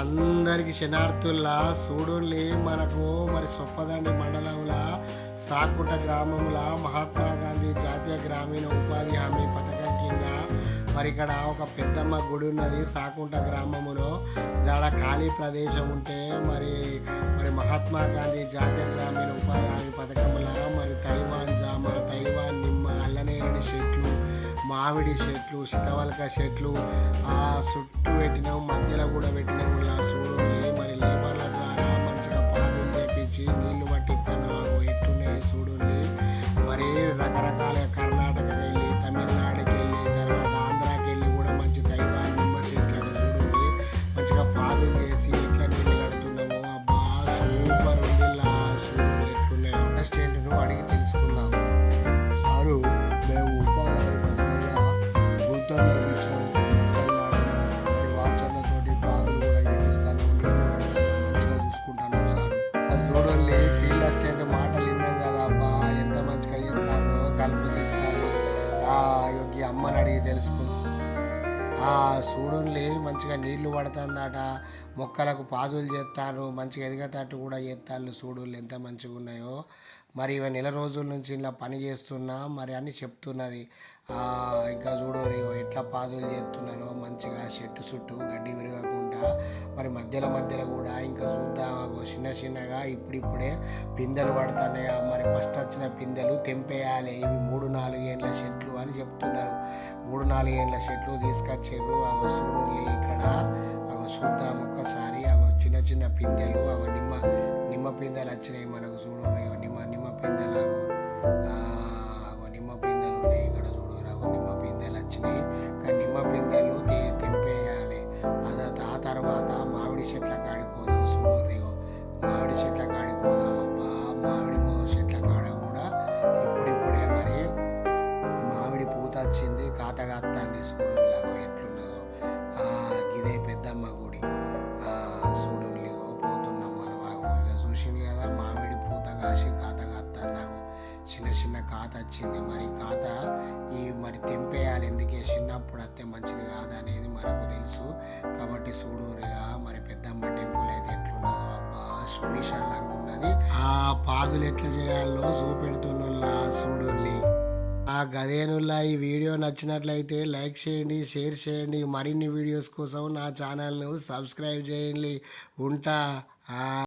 అందరికి శనార్థుల్లా సూడుల్ని మనకు మరి సొప్పదండి మండలంలా సాకుట గ్రామంలో మహాత్మా గాంధీ జాతీయ గ్రామీణ ఉపాధి హామీ పథకం కింద మరి ఇక్కడ ఒక పెద్దమ్మ గుడి ఉన్నది సాకుంట గ్రామములో. ఇక్కడ ఖాళీ ప్రదేశం ఉంటే మరి మరి మహాత్మా గాంధీ జాతీయ గ్రామీణ ఉపాధి మామిడి చెట్లు శతవలక చెట్లు ఆ చుట్టూ పెట్టినాం మధ్యలో కూడా పెట్టినాం. ఇలా చూడండి మరి లేబర్ల ద్వారా మంచిగా పాదులు చేపించి నీళ్ళు పట్టిస్తాను. ఎట్లున్నాయి చూడండి. మరి రకరకాల అసిస్టెంట్ మాటలు విన్నాం కదా అబ్బా ఎంత మంచిగా చెప్తారు కలుపు తింటారు. ఆ యోగి అమ్మని అడిగి తెలుసుకుందాం. ఆ సూడుల్ని మంచిగా నీళ్ళు పడుతుందట మొక్కలకు పాదులు చేస్తారు మంచిగా ఎదిగేటట్టు కూడా చేస్తారు సూడులు ఎంత మంచిగా ఉన్నాయో. మరి ఇవి నెల రోజుల నుంచి ఇలా పని చేస్తున్నా మరి అని చెప్తున్నది. ఇంకా చూడు ఎట్లా పాదులు చేస్తున్నారో మంచిగా చెట్టు చుట్టూ గడ్డి విరగకుండా మరి మధ్యలో మధ్యలో కూడా ఇంకా చూద్దాం. చిన్న చిన్నగా ఇప్పుడిప్పుడే పిందెలు పడుతున్నాయి. మరి ఫస్ట్ వచ్చిన పిందెలు తెంపేయాలి. ఇవి మూడు నాలుగు ఏండ్ల చెట్లు అని చెప్తున్నారు. మూడు నాలుగు ఏండ్ల చెట్లు తీసుకొచ్చారు. అగో చూడండి ఇక్కడ. అవి చూద్దాం ఒక్కసారి. అవి చిన్న చిన్న పిందెలు. అగో నిమ్మ నిమ్మ పిందెలు వచ్చినాయి మనకు చూడండి. చెట్ల కాడికి పోదాం చూడు రేగో మామిడి చెట్ల కాడికి పోదాం అబ్బా. మామిడి చెట్ల కాడ కూడా ఇప్పుడిప్పుడే మరి మామిడి పూత వచ్చింది కాతగాత్తాన్ని కత్తాంది ఎట్లున్నదో. ఇదే పెద్దమ్మ గుడి. చూడు చిన్న చిన్న ఖాత వచ్చింది. మరి ఖాత ఈ మరి తెంపేయాలి. ఎందుకే? చిన్నప్పుడు అత్తే మంచిది కాదనేది మనకు తెలుసు. కాబట్టి చూడురిగా మరి పెద్దమ్మ టెంపుల్ అయితే ఎట్లున్నదో అబ్బా సువిశాలంగా ఉన్నది. ఆ పాదులు ఎట్లా చేయాలో చూపెడుతున్నా చూడుల్లి ఆ గదేనుల్లా ఈ వీడియో నచ్చినట్లయితే లైక్ చేయండి షేర్ చేయండి. మరిన్ని వీడియోస్ కోసం నా ఛానల్ను సబ్స్క్రైబ్ చేయండి. ఉంటా